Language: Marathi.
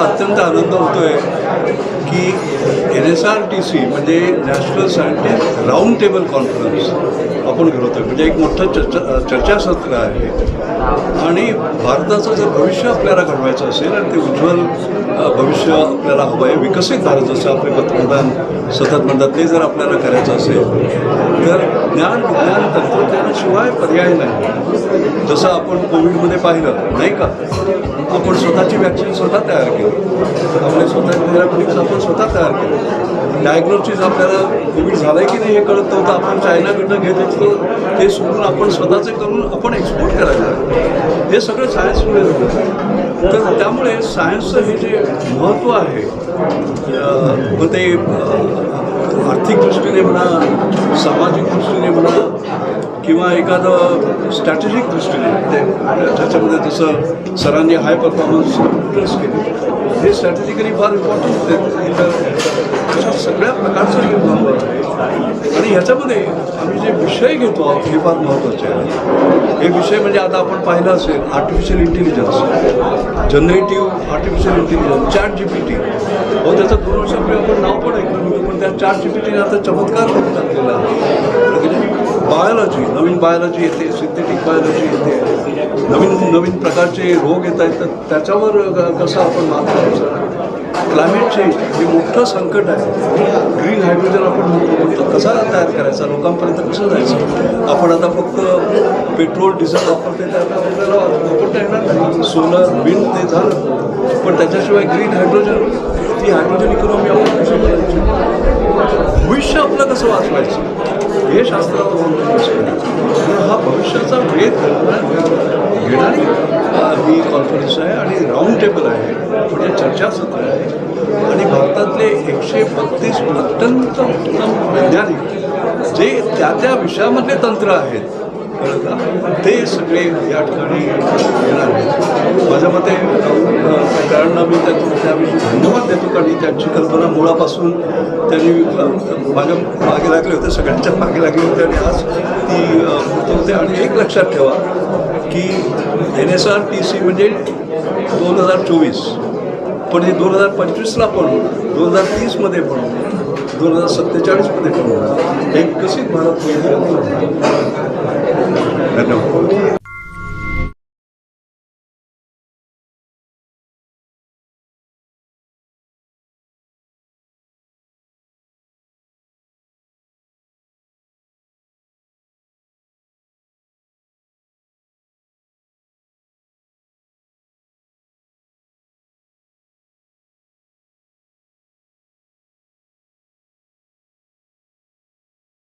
आता अत्यंत आनंद होतोय की N S R T C म्हणजे national scientist round table conference आपण घडवतोय म्हणजे एक मोठं चर्चा चर्चासत्र आहे. आणि भारताचं जर भविष्य आपल्याला घडवायचं असेल आणि ते उज्ज्वल भविष्य आपल्याला हवं आहे विकसित भारत जसं आपले पंतप्रधान सतत म्हणतात ते जर आपल्याला करायचं असेल तर ज्ञान विज्ञान तंत्रज्ञानाशिवाय पर्याय नाही. जसं आपण कोविडमध्ये पाहिलं नाही का? आपण स्वतःची वॅक्सिन स्वतः तयार केली. आपले स्वतः थेरॅप्युटिक्स आपण स्वतः तयार केले. डायग्नोसिस आपल्याला कोविड झालं की नाही हे कळत नव्हतं. आपण चायनाकडनं घेत असतो ते सोडून आपण स्वतःचे करून आपण एक्सपोर्ट करायला हे सगळं सायन्समुळे होतं तर त्यामुळे सायन्सचं हे जे महत्त्व आहे मग ते आर्थिक दृष्टीने म्हणा सामाजिक दृष्टीने म्हणा किंवा एखादं स्ट्रॅटेजिक दृष्टीने म्हणजे त्याच्यामध्ये जसं सरांनी हाय परफॉर्मन्स ड्रेस केले. हे स्ट्रॅटेजिकली फार इम्पॉर्टंट होते. अशा सगळ्या प्रकारचं हे महत्त्व आहे. आणि ह्याच्यामध्ये आम्ही जे विषय घेतो आहोत हे फार महत्त्वाचे आहे. हे विषय म्हणजे आता आपण पाहिलं असेल artificial intelligence generative artificial intelligence chat G P T हो त्याचं दोन वर्षापूर्वी आपण नाव पण ऐकलं पण त्या चॅट जी पी टीने आता चमत्कार करून टाकलेला आहे. बायोलॉजी नवीन बायोलॉजी येते सिंथेटिक बायोलॉजी येते. नवीन नवीन प्रकारचे रोग येत आहेत. तर त्याच्यावर कसं आपण मात करायचं? क्लायमेट चेंज हे मोठं संकट आहे. ग्रीन हायड्रोजन आपण म्हणतो म्हणतो कसा तयार करायचा? लोकांपर्यंत कसं जायचं? आपण आता फक्त पेट्रोल डिझेल वापरते तर आपल्याला वापरता येणार नाही. सोलर विंड ते झालं. पण त्याच्याशिवाय ग्रीन हायड्रोजन ती हायड्रोजन इकॉनॉमी आपण भविष्य आपलं कसं वाचवायचं? हे शास्त्रावर अवलंबून असतं. आणि हा भविष्याचा वेध घेणारी ही कॉन्फरन्स आहे आणि राऊंड टेबल आहे. म्हणजे चर्चासत्र आहे. आणि भारतातले एकशे बत्तीस अत्यंत उत्तम वैज्ञानिक जे त्या त्या विषयामधले तंत्र आहेत ते सगळे या ठिकाणी येणार आहेत. माझ्या मते मी त्या त्यावेळी धन्यवाद देतो कारण त्यांची कल्पना मुळापासून त्यांनी मागे माझ्या मागे लागले होते सगळ्यांच्या मागे लागले होते आणि आज ती होते. आणि एक लक्षात ठेवा की N S R T C म्हणजे दोन हजार चोवीस पण हे दोन हजार पंचवीसला पण होणार दोन हजार तीसमध्ये पण होणार दोन हजार सत्तेचाळीसमध्ये पण होणार. एक विकसित भारत धन्यवाद.